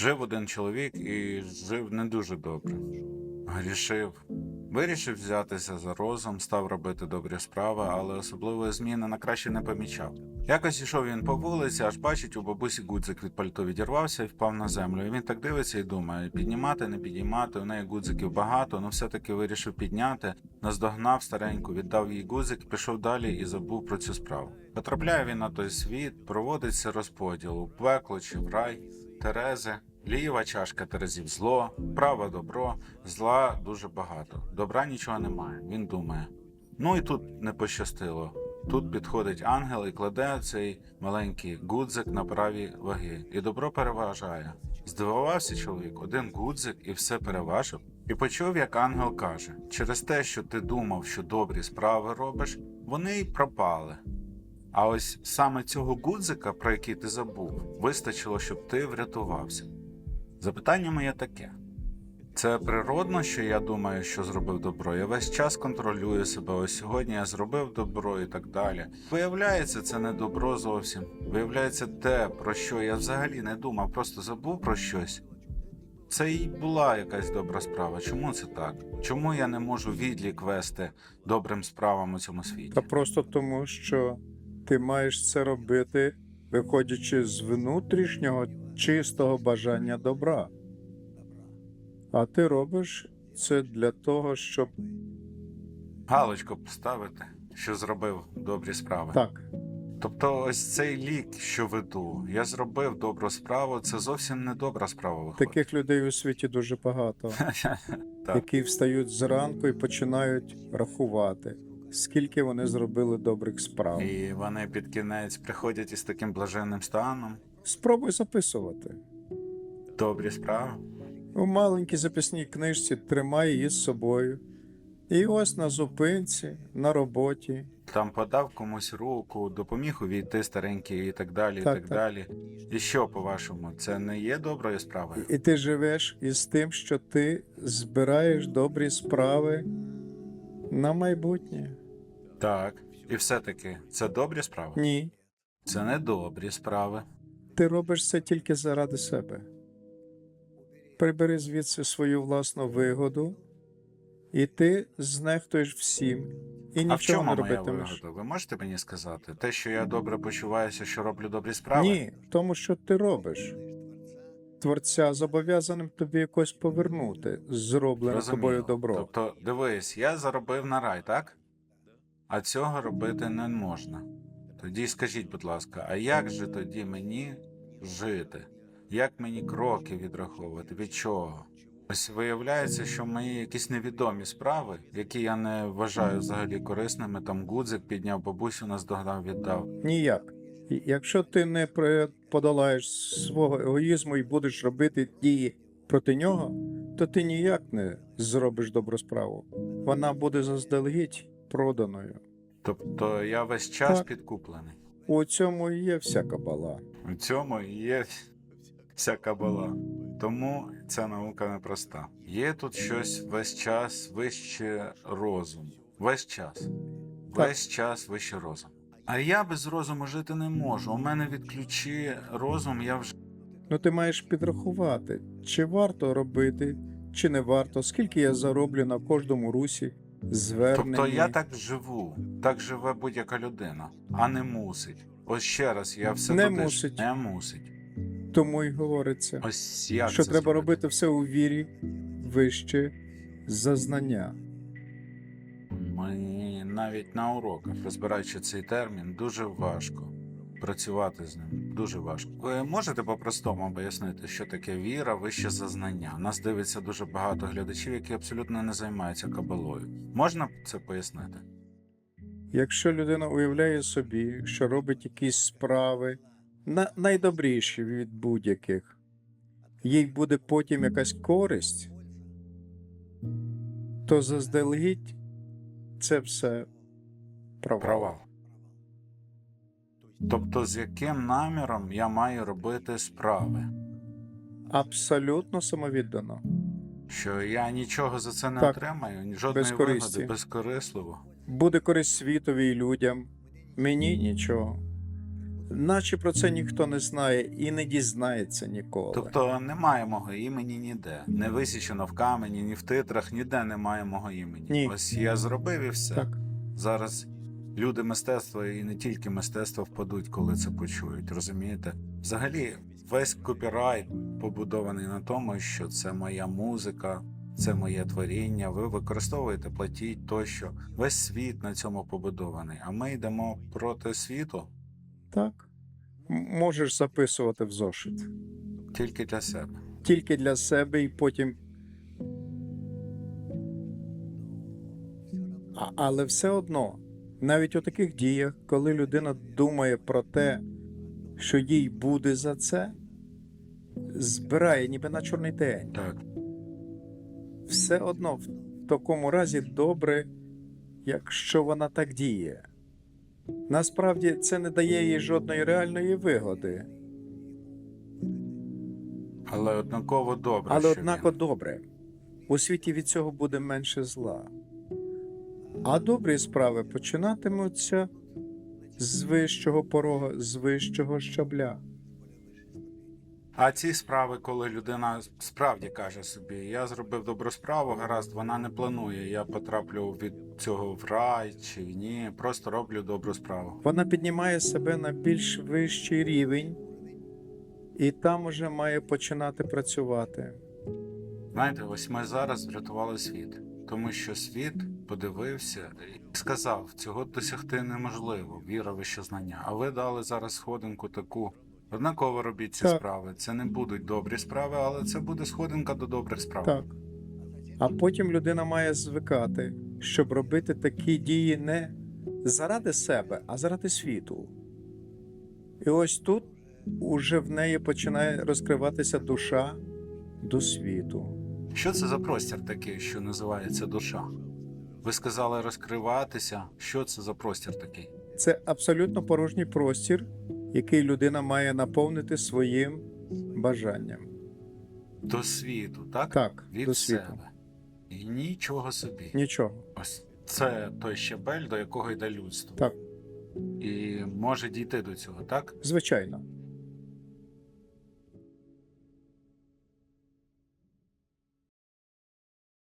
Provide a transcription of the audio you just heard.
Жив один чоловік і жив не дуже добре. Грішив. Вирішив взятися за розум, став робити добрі справи, але особливої зміни на краще не помічав. Якось ішов він по вулиці, аж бачить, у бабусі гудзик від пальто відірвався і впав на землю. І він так дивиться і думає: піднімати, не піднімати. У неї гудзиків багато, але все-таки вирішив підняти, наздогнав стареньку, віддав їй гудзик, пішов далі і забув про цю справу. Потрапляє він на той світ, проводиться розподіл у пекло чи в рай. Терези, ліва чашка Терезів зло, права добро, зла дуже багато. Добра нічого немає. Він думає. Ну і тут не пощастило. Тут підходить ангел і кладе цей маленький гудзик на праві ваги, і добро переважає. Здивувався чоловік, один гудзик і все переважив. І почув, як ангел каже: через те, що ти думав, що добрі справи робиш, вони й пропали. А ось саме цього гудзика, про який ти забув, вистачило, щоб ти врятувався. Запитання моє таке: це природно, що я думаю, що зробив добро. Я весь час контролюю себе. Ось сьогодні я зробив добро і так далі. Виявляється, це не добро зовсім. Виявляється, те, про що я взагалі не думав, просто забув про щось. Це і була якась добра справа. Чому це так? Чому я не можу відлік вести добрим справам у цьому світі? Та просто тому, що ти маєш це робити, виходячи з внутрішнього чистого бажання добра. А ти робиш це для того, щоб Галочку поставити, що зробив добрі справи. так. Тобто, ось цей лік, що веду, я зробив добру справу, це зовсім не добра справа виходить. Таких людей у світі дуже багато, які встають зранку і починають рахувати, скільки вони зробили добрих справ. І вони під кінець приходять із таким блаженним станом. Спробуй записувати. Добрі справи. У маленькій записній книжці тримай її з собою. І ось на зупинці, на роботі. Там подав комусь руку, допоміг увійти старенький і так далі. і Так, так, так. далі. І що, по-вашому, це не є доброю справою? І ти живеш із тим, що ти збираєш добрі справи на майбутнє. Так. І все-таки це добрі справи? Ні. Це не добрі справи. Ти робиш це тільки заради себе. Прибери звідси свою власну вигоду, і ти знехтуєш всім, і а в чому не моя робитимеш. вигода? Ви можете мені сказати? Те, що я добре почуваюся, що роблю добрі справи? Ні, в тому, що ти робиш. Творця зобов'язаним тобі якось повернути зроблене Розумію. тобою добро. Тобто, дивись, я заробив на рай, так? А цього робити не можна. Тоді скажіть, будь ласка, а як же тоді мені жити? Як мені кроки відраховувати? Від чого? Ось виявляється, що мої якісь невідомі справи, які я не вважаю взагалі корисними, там гудзик підняв, бабусю наздогнав, віддав. Ніяк. Якщо ти не подолаєш свого егоїзму і будеш робити дії проти нього, то ти ніяк не зробиш добру справу. Вона буде заздалегідь проданою. Тобто я весь час Так. підкуплений. У цьому і є вся кабала. У цьому і є вся кабала. Тому ця наука непроста. Є тут щось весь час вище розум. Весь час. Весь час вище розум. А я без розуму жити не можу. У мене відключи розум, я вже. Ну ти маєш підрахувати, чи варто робити, чи не варто, скільки я зароблю на кожному русі, зверненні. Тобто я так живу, так живе будь-яка людина, а не мусить. Ось ще раз, я все Не туди мусить. Не мусить. Тому й говориться, Ось як що це треба зробити? робити все у вірі вище за знання. Мені навіть на уроках, розбираючи цей термін, дуже важко працювати з ним. Дуже важко. Ви можете по-простому пояснити, що таке віра вище за знання? Нас дивиться дуже багато глядачів, які абсолютно не займаються кабалою. Можна це пояснити? Якщо людина уявляє собі, що робить якісь справи, на найдобріші від будь-яких, їй буде потім якась користь, то заздалегідь це все провал. Провал. Тобто, з яким наміром я маю робити справи? Абсолютно самовіддано. Що я нічого за це не Так. отримаю, жодної Без вигоди, безкорисливо. Буде користь світові і людям, мені нічого. наче про це ніхто не знає і не дізнається ніколи. Тобто немає мого імені ніде. Не висічено в камені, ні в титрах, ніде немає мого імені. Ні. Ось я зробив і все. Так. Зараз люди мистецтва і не тільки мистецтва впадуть, коли це почують, розумієте? Взагалі, весь копірайт побудований на тому, що це моя музика, це моє творіння. Ви використовуєте, платіть тощо. Весь світ на цьому побудований. А ми йдемо проти світу Так. Можеш записувати в зошит. тільки для себе. Тільки для себе і потім. А, але все одно, навіть у таких діях, коли людина думає про те, що їй буде за це, збирає ніби на чорний день. Так. Все одно в такому разі добре, якщо вона так діє. Насправді це не дає їй жодної реальної вигоди, Але однаково добре. але що однако він. добре. У світі від цього буде менше зла. А добрі справи починатимуться з вищого порога, з вищого щабля. А ці справи, коли людина справді каже собі, я зробив добру справу, гаразд, вона не планує, я потраплю від цього в рай чи ні, просто роблю добру справу. Вона піднімає себе на більш вищий рівень, і там уже має починати працювати. Знаєте, ось ми зараз врятували світ, тому що світ подивився і сказав, цього досягти неможливо, віра вище знання. А ви дали зараз сходинку таку. Однаково робіть ці Так. справи. Це не будуть добрі справи, але це буде сходинка до добрих справ. Так. А потім людина має звикати, щоб робити такі дії не заради себе, а заради світу. І ось тут уже в неї починає розкриватися душа до світу. Що це за простір такий, що називається душа? Ви сказали розкриватися. Що це за простір такий? Це абсолютно порожній простір, який людина має наповнити своїм бажанням. До світу, так? Так, Від до світу. себе. І нічого собі. Нічого. Ось це той щебель, до якого йде людство. Так. І може дійти до цього, так? Звичайно.